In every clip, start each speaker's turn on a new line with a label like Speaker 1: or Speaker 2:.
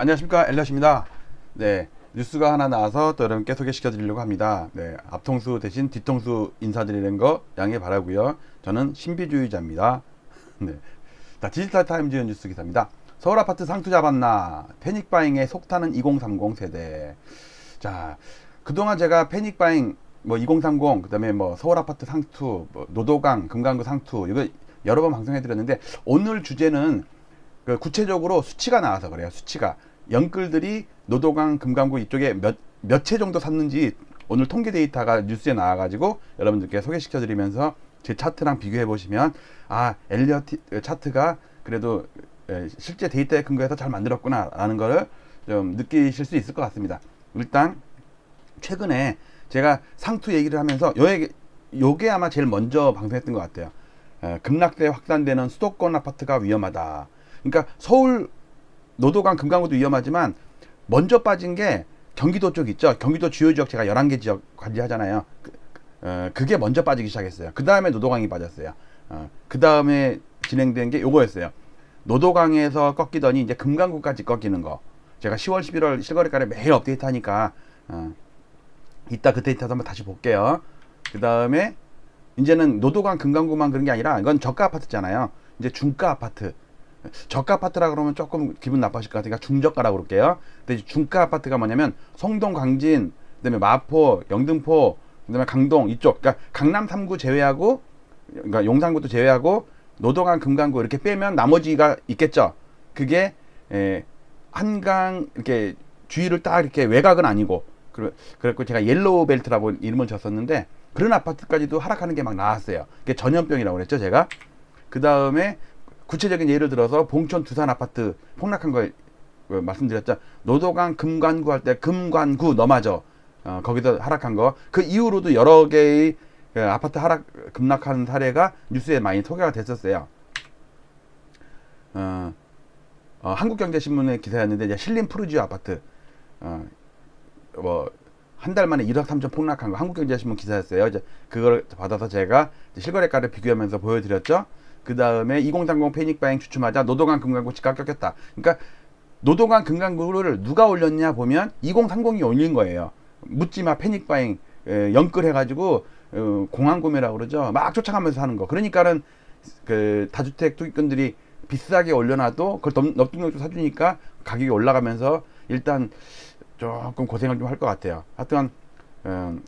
Speaker 1: 네, 안녕하십니까. 엘리엇입니다. 네, 뉴스가 하나 나와서 또 여러분께 소개시켜 드리려고 합니다. 네, 앞통수 대신 뒤통수 인사드리는 거 양해 바라고요 저는 신비주의자입니다. 네. 자, 디지털 타임즈 뉴스 기사입니다. 서울 아파트 상투 잡았나? 패닉 바잉에 속타는 2030 세대. 자, 그동안 제가 패닉 바잉 뭐 2030, 그다음에 뭐 서울 아파트 상투, 뭐 노도강, 금강구 상투 이거 여러 번 방송해 드렸는데 오늘 주제는 그 구체적으로 수치가 나와서 그래요. 수치가 영끌들이 노도강, 금강구 이쪽에 몇 몇 채 정도 샀는지 오늘 통계 데이터가 뉴스에 나와가지고 여러분들께 소개시켜드리면서 제 차트랑 비교해 보시면 아 엘리엇 차트가 그래도 에, 실제 데이터에 근거해서 잘 만들었구나 라는 거를 좀 느끼실 수 있을 것 같습니다. 일단 최근에 제가 상투 얘기를 하면서 요게 요게 아마 제일 먼저 방송했던 것 같아요. 에, 급락세 확산되는 수도권 아파트가 위험하다. 그러니까 서울 노도강 금강구도 위험하지만 먼저 빠진 게 경기도 쪽 있죠. 경기도 주요 지역 제가 11개 지역 관리하잖아요. 그, 어, 그게 먼저 빠지기 시작했어요. 그 다음에 노도강이 빠졌어요. 어, 그 다음에 진행된 게 요거였어요. 노도강에서 꺾이더니 이제 금강구까지 꺾이는 거. 제가 10월, 11월 실거래가를 매일 업데이트 하니까 어, 이따 그 데이터 한번 다시 볼게요. 그 다음에 이제는 노도강 금강구만 그런 게 아니라 이건 저가 아파트잖아요. 이제 중가 아파트. 저가 아파트라 그러면 조금 기분 나빠질 것 같으니까 중저가라고 그럴게요. 근데 중가 아파트가 뭐냐면 성동, 광진, 그다음에 마포, 영등포, 그다음에 강동 이쪽, 그러니까 강남 3구 제외하고, 그러니까 용산구도 제외하고 노도강, 금강구 이렇게 빼면 나머지가 있겠죠. 그게 에, 한강 이렇게 주위를 딱 이렇게 외곽은 아니고, 그래- 그래갖고 제가 옐로우 벨트라고 이름을 줬었는데 그런 아파트까지도 하락하는 게 막 나왔어요. 그게 전염병이라고 그랬죠, 제가. 그 다음에 구체적인 예를 들어서 봉천 두산 아파트 폭락한 걸 어, 말씀드렸죠. 노도강 금관구 할 때 금관구 넘어져 어, 거기서 하락한 거. 그 이후로도 여러 개의 그 아파트 하락 급락하는 사례가 뉴스에 많이 소개가 됐었어요. 어, 어, 한국경제신문의 기사였는데 이제 신림 푸르지오 아파트 어, 뭐 한 달 만에 1억 3천 폭락한 거 한국경제신문 기사였어요. 이제 그걸 받아서 제가 실거래가를 비교하면서 보여드렸죠. 그 다음에 2030 패닉 바잉 추춤하자 노동강 금강구 집값 꺾였다. 그러니까 노동강 금강구를 누가 올렸냐 보면 2030이 올린 거예요. 묻지마 패닉 바잉 에, 연끌해가지고 어, 공항 구매라고 그러죠. 막 쫓아가면서 하는 거. 그러니까는 그 다주택 투기꾼들이 비싸게 올려놔도 그걸 넘- 넙죽넙죽 사주니까 가격이 올라가면서 일단 조금 고생을 좀 할 것 같아요. 하여튼 음,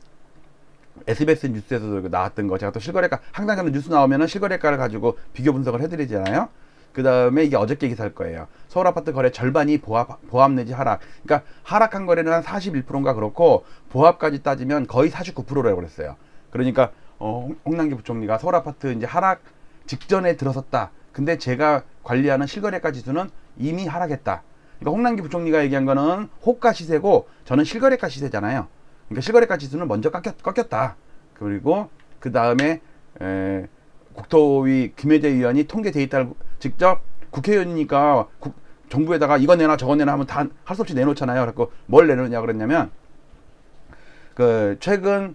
Speaker 1: SBS 뉴스에서도 나왔던 거 제가 또 실거래가 항상 저는 뉴스 나오면은 실거래가를 가지고 비교 분석을 해드리잖아요. 그 다음에 이게 어저께 기사일 거예요. 서울 아파트 거래 절반이 보합, 보합 내지 하락. 그러니까 하락한 거래는 한 41%인가 그렇고 보합까지 따지면 거의 49%라고 그랬어요. 그러니까 어, 홍- 홍남기 부총리가 서울 아파트 이제 하락 직전에 들어섰다. 근데 제가 관리하는 실거래가 지수는 이미 하락했다. 그러니까 홍남기 부총리가 얘기한 거는 호가 시세고 저는 실거래가 시세잖아요. 그러니까 실거래가 지수는 먼저 꺾였, 꺾였다. 그리고 그 다음에 에, 국토위 김혜재 의원이 통계 데이터를 직접 국회의원이니까 국- 정부에다가 이거 내놔 저거 내놔 하면 다 할 수 없이 내놓잖아요. 그래갖고 뭘 내놓냐 그랬냐면 그 최근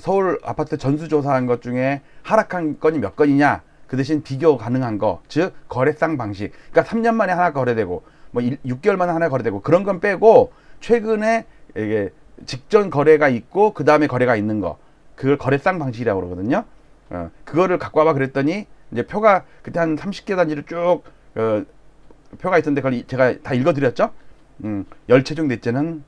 Speaker 1: 서울 아파트 전수조사한 것 중에 하락한 건이 몇 건이냐 그 대신 비교 가능한 거 즉 거래상 방식 그러니까 3년 만에 하나 거래되고 뭐 6개월 만에 하나 거래되고 그런 건 빼고 최근에 이게 직전 거래가 있고 그 다음에 거래가 있는 거 그걸 거래상 방식이라고 그러거든요. 어, 그거를 갖고 와봐 그랬더니 이제 표가 그때 한 30개 단지를 쭉 어, 표가 있던데 그걸 이- 제가 다 읽어드렸죠. 음, 열채 중 넷째는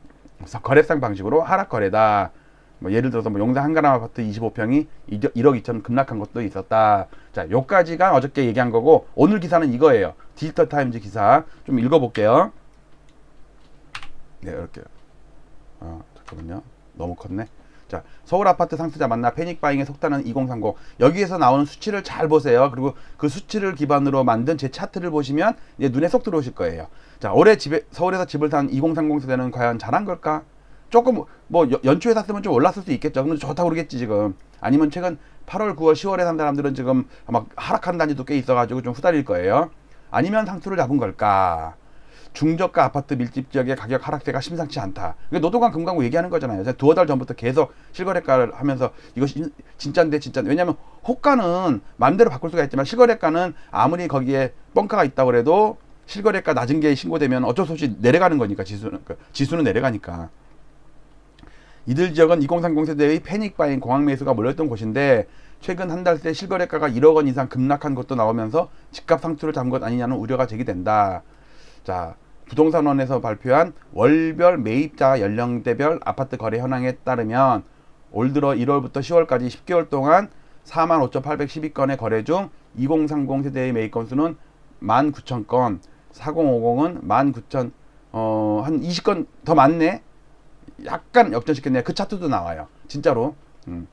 Speaker 1: 거래상 방식으로 하락 거래다. 뭐 예를 들어서 뭐 용산 한가람 아파트 25평이 1억 2천 급락한 것도 있었다. 자, 요까지가 어저께 얘기한 거고 오늘 기사는 이거예요. 디지털 타임즈 기사 좀 읽어볼게요. 네, 이렇게. 아, 잠깐만요. 너무 컸네. 자, 서울 아파트 상투자 만나 패닉 바잉에 속다는 2030. 여기에서 나오는 수치를 잘 보세요. 그리고 그 수치를 기반으로 만든 제 차트를 보시면 이제 눈에 쏙 들어오실 거예요. 자, 올해 집에 서울에서 집을 산 2030 세대는 과연 잘한 걸까? 조금 뭐 여- 연초에 샀으면 좀 올랐을 수 있겠죠. 근데 좋다고 그러겠지 지금. 아니면 최근 8월, 9월, 10월에 산 사람들은 지금 아마 하락한 단지도 꽤 있어가지고 좀 후달릴 거예요. 아니면 상투를 잡은 걸까? 중저가 아파트 밀집 지역의 가격 하락세가 심상치 않다. 이게 노동강 금강구 얘기하는 거잖아요. 두어 달 전부터 계속 실거래가를 하면서 이것이 진- 진짜인데 진짜인데 왜냐하면 호가는 마음대로 바꿀 수가 있지만 실거래가는 아무리 거기에 뻥카가 있다고 그래도 실거래가 낮은 게 신고되면 어쩔 수 없이 내려가는 거니까 지수는 그 지수는 내려가니까. 이들 지역은 2030 세대의 패닉 바잉 공항 매수가 몰렸던 곳인데 최근 한 달 새 실거래가가 1억 원 이상 급락한 것도 나오면서 집값 상투를 잡은 것 아니냐는 우려가 제기된다. 자, 부동산원에서 발표한 월별 매입자 연령대별 아파트 거래 현황에 따르면 올 들어 1월부터 10월까지 10개월 동안 45,812건의 거래 중 2030 세대의 매입 건수는 19,000건, 4050은 19,000, 어, 한 20건 더 많네? 약간 역전시켰네요. 그 차트도 나와요. 진짜로. 음.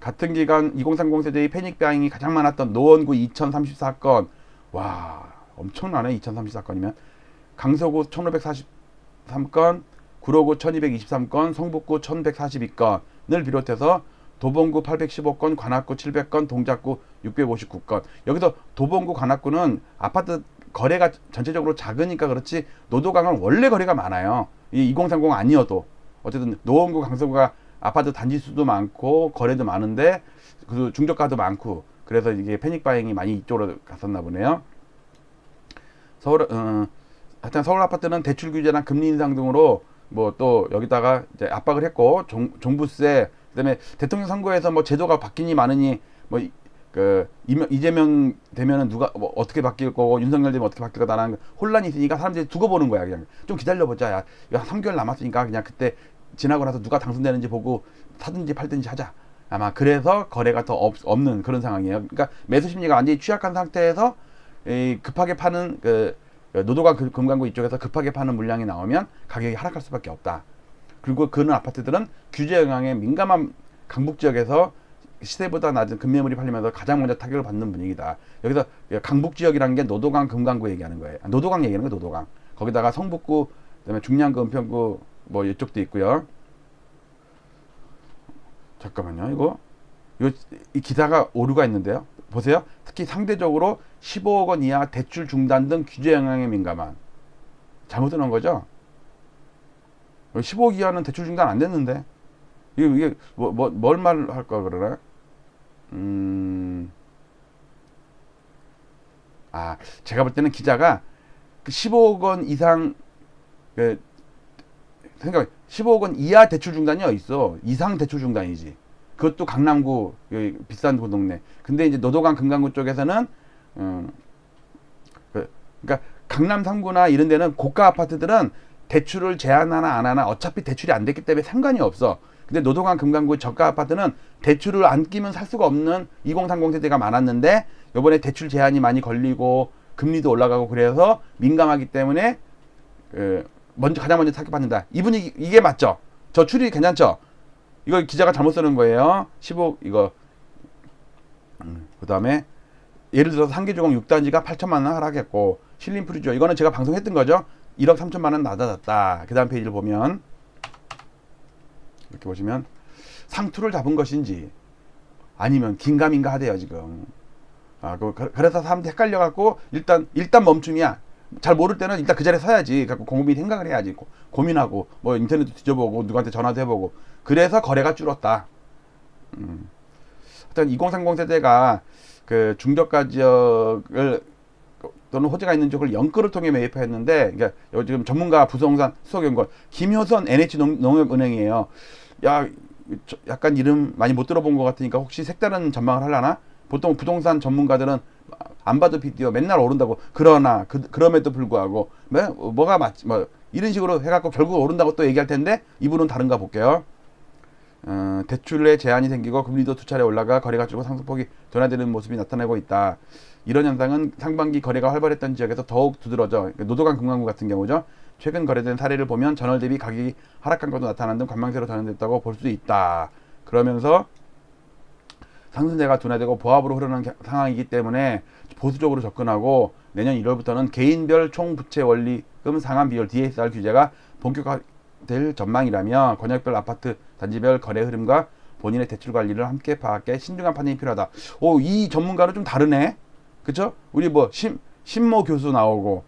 Speaker 1: 같은 기간 2030 세대의 패닉 바잉이 가장 많았던 노원구 2034건. 와, 엄청나네. 2034건이면. 강서구 1543건, 구로구 1223건, 성북구 1142건을 비롯해서 도봉구 815건, 관악구 700건, 동작구 659건. 여기서 도봉구, 관악구는 아파트 거래가 전체적으로 작으니까 그렇지 노도강은 원래 거래가 많아요. 이 2030 아니어도 어쨌든 노원구, 강서구가 아파트 단지 수도 많고 거래도 많은데 그 중저가도 많고 그래서 이게 패닉 바잉이 많이 이쪽으로 갔었나 보네요. 서울 어, 하여튼 서울 아파트는 대출 규제나 금리 인상 등으로 뭐 또 여기다가 이제 압박을 했고 종, 종부세 그다음에 대통령 선거에서 뭐 제도가 바뀌니 마느니 뭐 그 이재명 되면은 누가 뭐 어떻게 바뀔 거고 윤석열 되면 어떻게 바뀔 거다라는 혼란이 있으니까 사람들이 두고 보는 거야 그냥. 좀 기다려 보자 야, 야 3개월 남았으니까 그냥 그때 지나고 나서 누가 당선되는지 보고 사든지 팔든지 하자. 아마 그래서 거래가 더 없, 없는 그런 상황이에요. 그러니까 매수 심리가 완전히 취약한 상태에서 이 급하게 파는 그 노도가 그 금강구 이쪽에서 급하게 파는 물량이 나오면 가격이 하락할 수밖에 없다. 그리고 그런 아파트들은 규제 영향에 민감한 강북 지역에서 시세보다 낮은 금매물이 팔리면서 가장 먼저 타격을 받는 분위기다. 여기서 강북 지역이라는 게 노도강 금강구 얘기하는 거예요. 아, 노도강 얘기하는 거 노도강. 거기다가 성북구, 그다음에 중량구, 은평구 뭐 이쪽도 있고요. 잠깐만요. 이거 이거 이 기사가 오류가 있는데요. 보세요. 특히 상대적으로 15억 원 이하 대출 중단 등 규제 영향에 민감한 잘못 넣은 거죠. 15억 이하는 대출 중단 안 됐는데 이게 이게 뭐뭘 말할까 그러나? 음. 아, 제가 볼 때는 기자가 그 15억 원 이상 그 생각 15억 원 이하 대출 중단이 있어? 이상 대출 중단이지. 그것도 강남구 여기 비싼 그 동네. 근데 이제 노도강 금강구 쪽에서는 음, 그, 그러니까 강남 3구나 이런 데는 고가 아파트들은 대출을 제한하나 안 하나 어차피 대출이 안 됐기 때문에 상관이 없어. 근데 노동강 금강구 저가 아파트는 대출을 안 끼면 살 수가 없는 2030 세대가 많았는데 요번에 대출 제한이 많이 걸리고 금리도 올라가고 그래서 민감하기 때문에 그 먼저 가장 먼저 타격받는다. 이 분위기 이게 맞죠? 저 추리 괜찮죠? 이거 기자가 잘못 쓰는 거예요. 15 이거 음, 그 다음에 예를 들어서 한계주공 6단지가 8천만 원 하락했고 실린 프리죠. 이거는 제가 방송했던 거죠. 1억 3천만 원 낮아졌다. 그 다음 페이지를 보면 이렇게 보시면 상투를 잡은 것인지 아니면 긴가민가 하대요 지금. 아, 그, 그래서 사람들이 헷갈려 갖고 일단 일단 멈춤이야. 잘 모를 때는 일단 그 자리에 서야지. 갖고 공급이 생각을 해야지. 고, 고민하고 뭐 인터넷도 뒤져보고 누구한테 전화도 해보고 그래서 거래가 줄었다. 음. 하여튼 2030 세대가 그 중저가 지역을 또는 호재가 있는 쪽을 연끌을 통해 매입했는데 그러니까 지금 전문가 부동산 수석 연구원 김효선 NH 농업은행이에요. 야 약간 이름 많이 못 들어본 것 같으니까 혹시 색다른 전망을 하려나? 보통 부동산 전문가들은 안 봐도 비디오 맨날 오른다고 그러나 그, 그럼에도 불구하고 뭐, 뭐가 맞지 뭐 이런 식으로 해갖고 결국 오른다고 또 얘기할 텐데 이분은 다른가 볼게요. 어, 대출에 제한이 생기고 금리도 두 차례 올라가 거래가 줄고 상승폭이 둔화되는 모습이 나타나고 있다. 이런 현상은 상반기 거래가 활발했던 지역에서 더욱 두드러져 그러니까 노도강 금강구 같은 경우죠. 최근 거래된 사례를 보면 전월 대비 가격이 하락한 것도 나타나는 등 관망세로 전환됐다고 볼 수 있다. 그러면서 상승세가 둔화되고 보합으로 흐르는 상황이기 때문에 보수적으로 접근하고 내년 1월부터는 개인별 총부채 원리금 상환 비율 DSR 규제가 본격화 될 전망이라며 권역별 아파트 단지별 거래 흐름과 본인의 대출 관리를 함께 파악해 신중한 판단이 필요하다. 오, 이 전문가는 좀 다르네. 그쵸? 우리 뭐 심, 신모 교수 나오고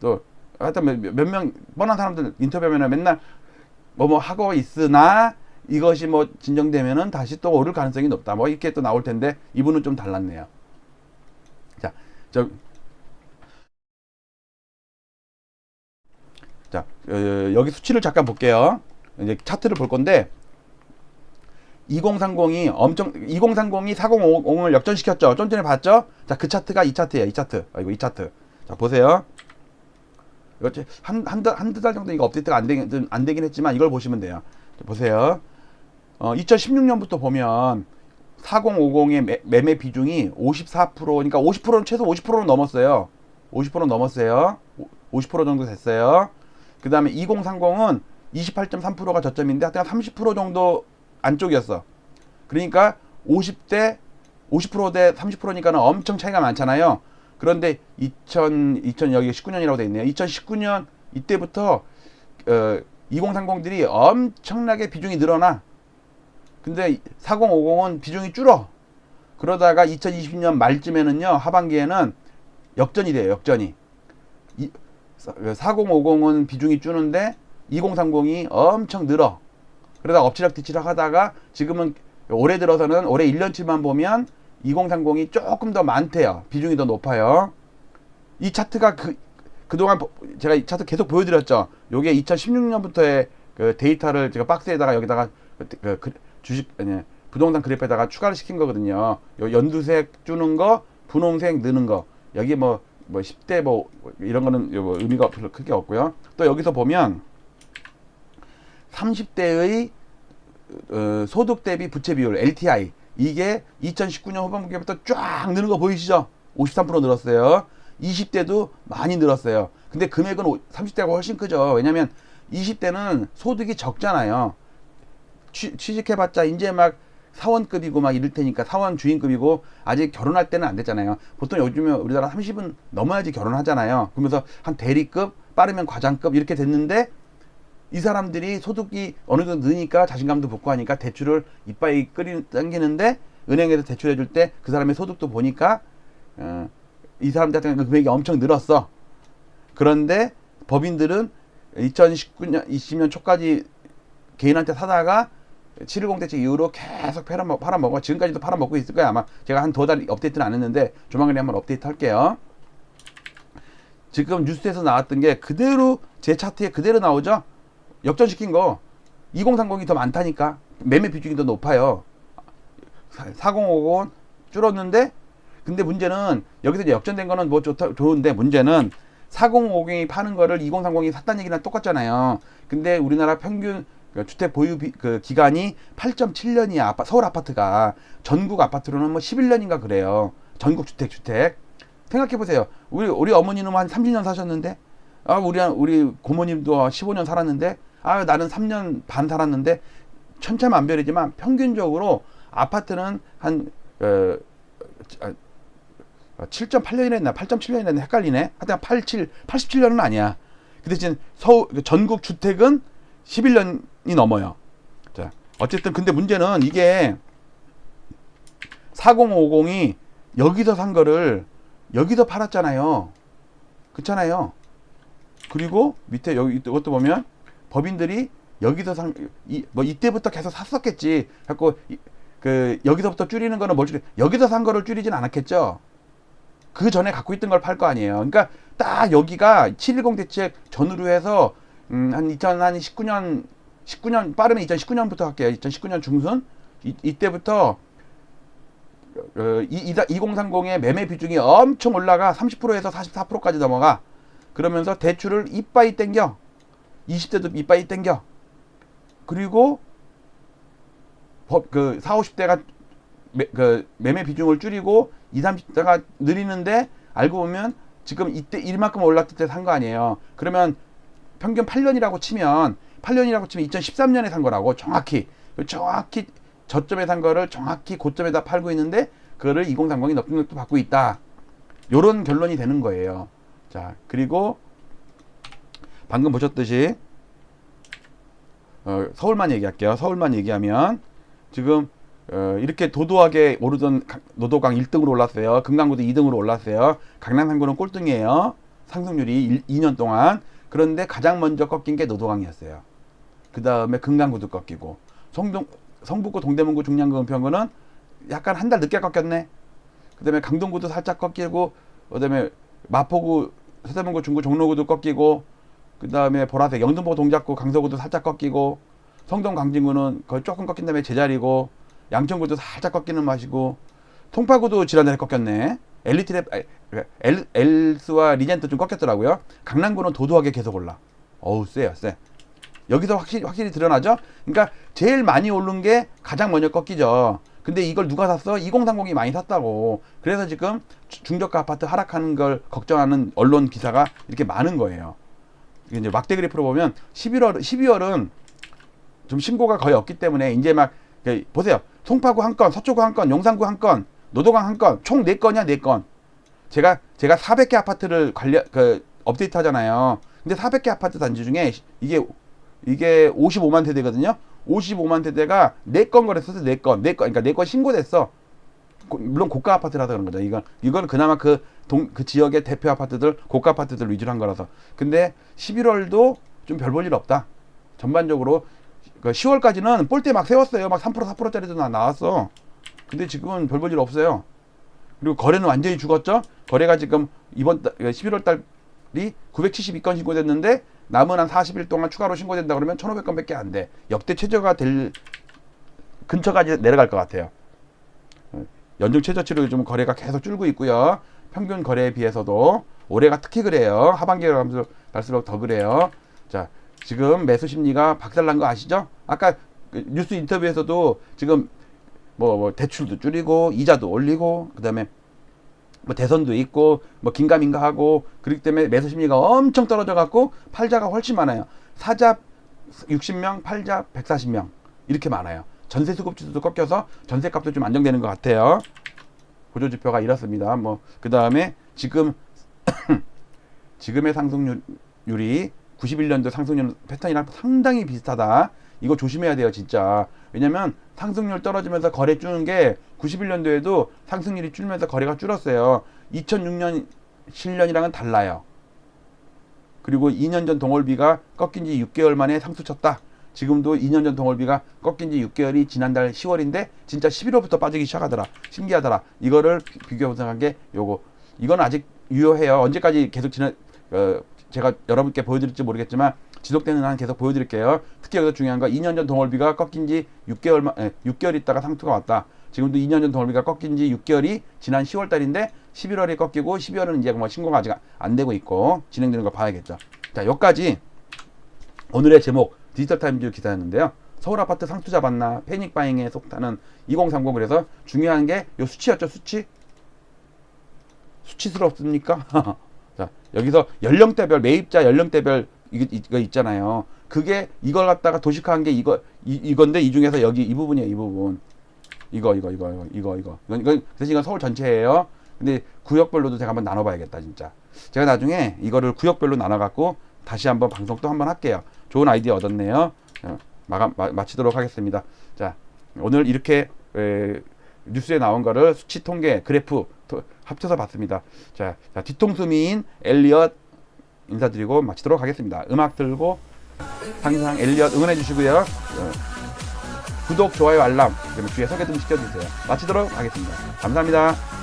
Speaker 1: 또 하여튼 몇명 뻔한 사람들 인터뷰하면 맨날 뭐 뭐 하고 있으나 이것이 뭐 진정되면은 다시 또 오를 가능성이 높다. 뭐 이렇게 또 나올 텐데 이분은 좀 달랐네요. 자, 저 자, 어, 여기 수치를 잠깐 볼게요. 이제 차트를 볼 건데 2030이 엄청 2030이 4050을 역전시켰죠. 좀 전에 봤죠? 자, 그 차트가 이 차트예요. 이 차트. 아이고 이 차트. 자, 보세요. 이거 한한한 두달 정도 이거 업데이트가 안 되긴 안 되긴 했지만 이걸 보시면 돼요. 자, 보세요. 어, 2016년부터 보면 4050의 매, 매매 비중이 54% 그러니까 50%는 최소 50%는 넘었어요. 50% 넘었어요. 50% 정도 됐어요. 그 다음에 2030은 28.3%가 저점인데 하여튼 30% 정도 안쪽이었어. 그러니까 50대 50%대 30%니까는 엄청 차이가 많잖아요. 그런데 2000 2000 여기 19년이라고 돼 있네요. 2019년 이때부터 어, 2030들이 엄청나게 비중이 늘어나. 근데 4050은 비중이 줄어. 그러다가 2020년 말쯤에는요. 하반기에는 역전이 돼요. 역전이. 이, 4050은 비중이 줄는데 2030이 엄청 늘어. 그러다 엎치락 뒤치락 하다가 지금은 올해 들어서는 올해 1년치만 보면 2030이 조금 더 많대요. 비중이 더 높아요. 이 차트가 그, 그동안 제가 이 차트 계속 보여드렸죠. 요게 2016년부터의 그 데이터를 제가 박스에다가 여기다가 그, 그 주식, 아니, 부동산 그래프에다가 추가를 시킨 거거든요. 요 연두색 주는 거, 분홍색 느는 거. 여기 뭐, 뭐 10대 뭐 이런 거는 뭐 의미가 별로 크게 없고요. 또 여기서 보면 30대의 어, 소득 대비 부채 비율 LTI 이게 2019년 후반기부터 쫙 느는 거 보이시죠? 53% 늘었어요. 20대도 많이 늘었어요. 근데 금액은 30대가 훨씬 크죠. 왜냐면 20대는 소득이 적잖아요. 취, 취직해봤자 이제 막 사원급이고 막 이럴 테니까 사원 주인급이고 아직 결혼할 때는 안 됐잖아요. 보통 요즘에 우리나라 30은 넘어야지 결혼하잖아요. 그러면서 한 대리급 빠르면 과장급 이렇게 됐는데 이 사람들이 소득이 어느 정도 느니까 자신감도 붙고 하니까 대출을 이빠이 끓이 당기는데 은행에서 대출해 줄 때 그 사람의 소득도 보니까 어, 이 사람들한테 그 금액이 엄청 늘었어. 그런데 법인들은 2019년 20년 초까지 개인한테 사다가 710 대책 이후로 계속 팔아먹, 팔아먹어. 지금까지도 팔아먹고 있을 거야. 아마 제가 한 두 달 업데이트는 안 했는데 조만간에 한번 업데이트 할게요. 지금 뉴스에서 나왔던 게 그대로 제 차트에 그대로 나오죠? 역전시킨 거 2030이 더 많다니까 매매 비중이 더 높아요 4050은 줄었는데 근데 문제는 여기서 역전된 거는 뭐 좋다 좋은데 문제는 4050이 파는 거를 2030이 샀다는 얘기랑 똑같잖아요 근데 우리나라 평균 그 주택 보유 비, 그 기간이 8.7년이야 아파, 서울 아파트가 전국 아파트로는 뭐 11년인가 그래요. 전국 주택 주택. 생각해 보세요. 우리 우리 어머니는 한 30년 사셨는데? 아 우리 우리 고모님도 15년 살았는데? 아 나는 3년 반 살았는데? 천차만별이지만 평균적으로 아파트는 한 어, 7.8년이나 했나? 8.7년이나 했나? 헷갈리네. 하여튼 87 87년은 아니야. 그 대신 서울 그 전국 주택은 11년이 넘어요. 자, 어쨌든 근데 문제는 이게 4050이 여기서 산 거를 여기서 팔았잖아요. 그렇잖아요. 그리고 밑에 여기 이것도 보면 법인들이 여기서 상, 이, 뭐 이때부터 계속 샀었겠지. 갖고 그 여기서부터 줄이는 거는 뭘 줄이? 여기서 산 거를 줄이진 않았겠죠. 그 전에 갖고 있던 걸 팔 거 아니에요. 그러니까 딱 여기가 710 대책 전후로 해서 음, 한 2019년 19년 빠르면 2019년부터 할게요. 2019년 중순 이, 이때부터 어, 이, 2030의 매매 비중이 엄청 올라가 30%에서 44%까지 넘어가. 그러면서 대출을 이빠이 땡겨. 20대도 이빠이 땡겨. 그리고 법, 그 4, 50대가 매, 그 매매 비중을 줄이고 20, 30대가 느리는데 알고 보면 지금 이때 일만큼 올랐을 때 산 거 아니에요. 그러면 평균 8년이라고 치면 8년이라고 치면 2013년에 산 거라고 정확히 정확히 저점에 산 거를 정확히 고점에다 팔고 있는데 그거를 2030이 높은 것도 받고 있다. 요런 결론이 되는 거예요. 자, 그리고 방금 보셨듯이 어, 서울만 얘기할게요. 서울만 얘기하면 지금 어, 이렇게 도도하게 오르던 노도강 1등으로 올랐어요. 금강구도 2등으로 올랐어요. 강남 상구는 꼴등이에요. 상승률이 1, 2년 동안. 그런데 가장 먼저 꺾인 게 노도강이었어요. 그 다음에 금강구도 꺾이고 성동, 성북구, 동대문구, 중량구, 은평구는 약간 한 달 늦게 꺾였네. 그 다음에 강동구도 살짝 꺾이고 그 다음에 마포구, 서대문구, 중구, 종로구도 꺾이고 그 다음에 보라색 영등포 동작구 강서구도 살짝 꺾이고 성동 강진구는 거의 조금 꺾인 다음에 제자리고 양천구도 살짝 꺾이는 맛이고 송파구도 지난달에 꺾였네. 엘리트랩 아, 그러니까 엘, 엘스와 리젠트 좀 꺾였더라고요. 강남구는 도도하게 계속 올라. 어우 세요 세. 여기서 확실히 확실히 드러나죠. 그러니까 제일 많이 오른 게 가장 먼저 꺾이죠. 근데 이걸 누가 샀어? 2030이 많이 샀다고. 그래서 지금 주- 중저가 아파트 하락하는 걸 걱정하는 언론 기사가 이렇게 많은 거예요. 이제 막대 그래프로 보면 11월 12월은 좀 신고가 거의 없기 때문에 이제 막 그, 보세요. 송파구 한 건, 서초구 한 건, 용산구 한 건, 노도강 한 건, 총 네 건이야 네 건. 제가 제가 400개 아파트를 관련 그 업데이트 하잖아요. 근데 400개 아파트 단지 중에 이게 이게 55만 세대거든요. 55만 세대가 4건 거랬어서 4건, 4건, 그러니까 4건 신고됐어. 고- 물론 고가 아파트라서 그런 거죠. 이건 이건 그나마 그 동 그 지역의 대표 아파트들 고가 아파트들 위주로 한 거라서. 근데 11월도 좀 별 볼 일 없다. 전반적으로 그 10월까지는 볼때 막 세웠어요. 막 3% 4%짜리도 나 나왔어. 근데 지금은 별 볼 일 없어요. 그리고 거래는 완전히 죽었죠. 거래가 지금 이번 달 11월 달이 972건 신고됐는데 남은 한 40일 동안 추가로 신고된다 그러면 1,500건밖에 안 돼. 역대 최저가 될 근처까지 내려갈 것 같아요. 연중 최저치로 요즘 거래가 계속 줄고 있고요. 평균 거래에 비해서도 올해가 특히 그래요. 하반기로 가면서 갈수록 더 그래요. 자, 지금 매수 심리가 박살난 거 아시죠? 아까 그 뉴스 인터뷰에서도 지금 뭐, 뭐 대출도 줄이고 이자도 올리고 그다음에 뭐 대선도 있고 뭐 긴가민가 하고 그렇기 때문에 매수 심리가 엄청 떨어져 갖고 팔자가 훨씬 많아요. 사자 60명, 팔자 140명 이렇게 많아요. 전세 수급 지수도 꺾여서 전세값도 좀 안정되는 것 같아요. 구조 지표가 이렇습니다. 뭐 그 다음에 지금 지금의 상승률이 91년도 상승률 패턴이랑 상당히 비슷하다. 이거 조심해야 돼요, 진짜. 왜냐면 상승률 떨어지면서 거래 줄는 게 91년도에도 상승률이 줄면서 거래가 줄었어요. 2006년 실년이랑은 달라요. 그리고 2년 전 동월비가 꺾인 지 6개월 만에 상수 쳤다. 지금도 2년 전 동월비가 꺾인 지 6개월이 지난달 10월인데 진짜 11월부터 빠지기 시작하더라. 신기하더라. 이거를 비- 비교 분석한 게 요거. 이건 아직 유효해요. 언제까지 계속 지난 어, 제가 여러분께 보여드릴지 모르겠지만 지속되는 한 계속 보여드릴게요. 특히 여기서 중요한 거 2년 전 동월비가 꺾인 지 6개월 만 6개월 있다가 상투가 왔다. 지금도 2년 전 동월비가 꺾인 지 6개월이 지난 10월 달인데 11월에 꺾이고 12월은 이제 뭐 신고가 아직 안 되고 있고 진행되는 거 봐야겠죠. 자, 여기까지 오늘의 제목 디지털 타임즈 기사였는데요. 서울 아파트 상투 잡았나 패닉 바잉에 속타는 2030 그래서 중요한 게 요 수치였죠 수치 수치스럽습니까? 자 여기서 연령대별 매입자 연령대별 이거, 있잖아요. 그게 이걸 갖다가 도식화한 게 이거 이, 이건데 이 중에서 여기 이 부분이에요 이 부분 이거 이거 이거 이거 이거 이거 이건, 이건 그래서 이건 서울 전체예요. 근데 구역별로도 제가 한번 나눠봐야겠다 진짜. 제가 나중에 이거를 구역별로 나눠갖고 다시 한번 방송 또 한번 할게요. 좋은 아이디어 얻었네요. 어, 마감 마, 마치도록 하겠습니다. 자 오늘 이렇게 에, 뉴스에 나온 거를 수치 통계 그래프 토- 합쳐서 봤습니다. 자, 자 뒤통수 미인 엘리엇 인사드리고 마치도록 하겠습니다. 음악 들고 항상 엘리엇 응원해 주시고요. 어, 구독, 좋아요, 알람 그다음에 주위에 소개 좀 시켜주세요. 마치도록 하겠습니다. 감사합니다.